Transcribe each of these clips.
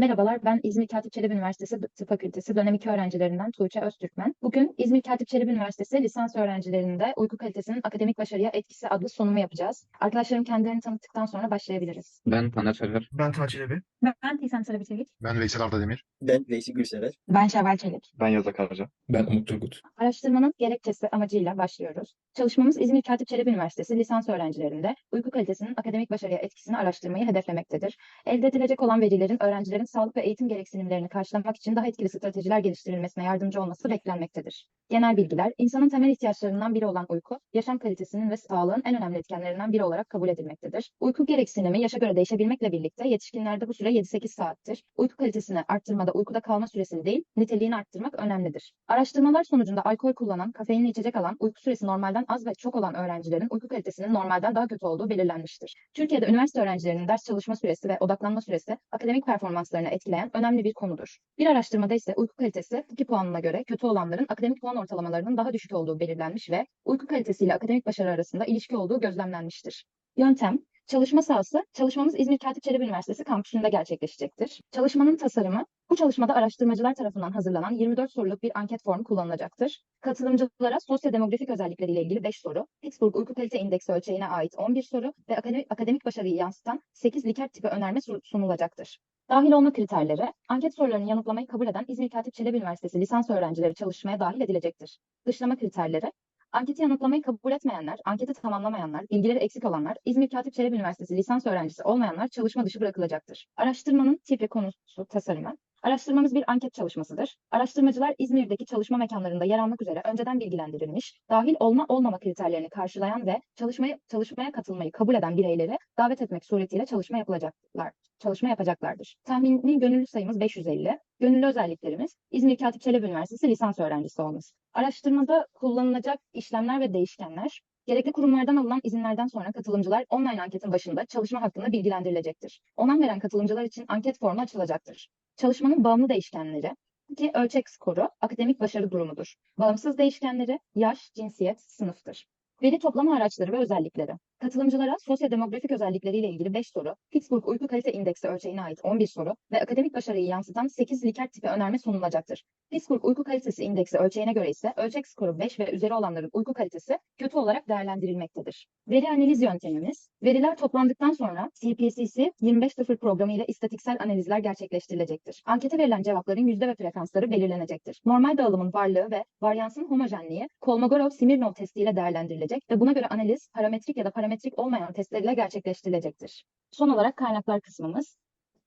Merhabalar, ben İzmir Katip Çelebi Üniversitesi Tıp Fakültesi dönem 2 öğrencilerinden Tuğçe Öztürkmen. Bugün İzmir Katip Çelebi Üniversitesi lisans öğrencilerinde uyku kalitesinin akademik başarıya etkisi adlı sunumu yapacağız. Arkadaşlarım kendilerini tanıttıktan sonra başlayabiliriz. Ben Taner Çeler. Ben Taç Çelebi. Ben Tizen Sarı Çelik. Ben Veysel Arda Demir. Ben Veysi Gülsever. Ben Şevval Çelik. Ben Yazak Arca. Ben Umut Turgut. Araştırmanın gerekçesi amacıyla başlıyoruz. Çalışmamız İzmir Katip Çelebi Üniversitesi lisans öğrencilerinde uyku kalitesinin akademik başarıya etkisini araştırmayı hedeflemektedir. Elde edilecek olan verilerin öğrencilerin sağlık ve eğitim gereksinimlerini karşılamak için daha etkili stratejiler geliştirilmesine yardımcı olması beklenmektedir. Genel bilgiler, insanın temel ihtiyaçlarından biri olan uyku, yaşam kalitesinin ve sağlığın en önemli etkenlerinden biri olarak kabul edilmektedir. Uyku gereksinimi yaşa göre değişebilmekle birlikte yetişkinlerde bu süre 7-8 saattir. Uyku kalitesini arttırmada uykuda kalma süresini değil, niteliğini arttırmak önemlidir. Araştırmalar sonucunda alkol kullanan, kafeinli içecek alan, uyku süresi normalden az ve çok olan öğrencilerin uyku kalitesinin normalden daha kötü olduğu belirlenmiştir. Türkiye'de üniversite öğrencilerinin ders çalışma süresi ve odaklanma süresi akademik performanslarını etkileyen önemli bir konudur. Bir araştırmada ise uyku kalitesi 2 puanına göre kötü olanların akademik puan ortalamalarının daha düşük olduğu belirlenmiş ve uyku kalitesiyle akademik başarı arasında ilişki olduğu gözlemlenmiştir. Yöntem Çalışma sahası, çalışmamız İzmir Katip Çelebi Üniversitesi kampüsünde gerçekleşecektir. Çalışmanın tasarımı, bu çalışmada araştırmacılar tarafından hazırlanan 24 soruluk bir anket formu kullanılacaktır. Katılımcılara sosyodemografik özellikleriyle ilgili 5 soru, Pittsburgh Uyku Kalite İndeksi ölçeğine ait 11 soru ve akademik, başarıyı yansıtan 8 Likert tipi önerme su- sunulacaktır. Dahil olma kriterleri, anket sorularını yanıtlamayı kabul eden İzmir Katip Çelebi Üniversitesi lisans öğrencileri çalışmaya dahil edilecektir. Dışlama kriterleri, Anketi yanıtlamayı kabul etmeyenler, anketi tamamlamayanlar, bilgileri eksik olanlar, İzmir Katip Çelebi Üniversitesi lisans öğrencisi olmayanlar çalışma dışı bırakılacaktır. Araştırmanın tipi konusu tasarımı. Araştırmamız bir anket çalışmasıdır. Araştırmacılar İzmir'deki çalışma mekanlarında yer almak üzere önceden bilgilendirilmiş, dahil olma olmama kriterlerini karşılayan ve çalışmaya, çalışmaya katılmayı kabul eden bireyleri davet etmek suretiyle çalışma yapılacaklar, çalışma yapacaklardır. Tahmini gönüllü sayımız 550. Gönüllü özelliklerimiz İzmir Katip Çelebi Üniversitesi lisans öğrencisi olması. Araştırmada kullanılacak işlemler ve değişkenler, gerekli kurumlardan alınan izinlerden sonra katılımcılar online anketin başında çalışma hakkında bilgilendirilecektir. Onay veren katılımcılar için anket formu açılacaktır. Çalışmanın bağımlı değişkenleri, ki ölçek skoru akademik başarı durumudur. Bağımsız değişkenleri yaş, cinsiyet, sınıftır. Veri toplama araçları ve özellikleri. Katılımcılara sosyodemografik özellikleriyle ilgili 5 soru, Pittsburgh Uyku Kalite İndeksi ölçeğine ait 11 soru ve akademik başarıyı yansıtan 8 Likert tipi önerme sunulacaktır. Pittsburgh Uyku Kalitesi İndeksi ölçeğine göre ise ölçek skoru 5 ve üzeri olanların uyku kalitesi kötü olarak değerlendirilmektedir. Veri analiz yöntemimiz, veriler toplandıktan sonra CPCC 25.0 programı ile istatiksel analizler gerçekleştirilecektir. Ankete verilen cevapların yüzde ve frekansları belirlenecektir. Normal dağılımın varlığı ve varyansın homojenliği Kolmogorov-Smirnov testiyle değerlendirilecek ve buna göre analiz parametrik ya da parametrik olmayan testleriyle gerçekleştirilecektir. Son olarak kaynaklar kısmımız.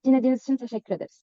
Dinlediğiniz için teşekkür ederiz.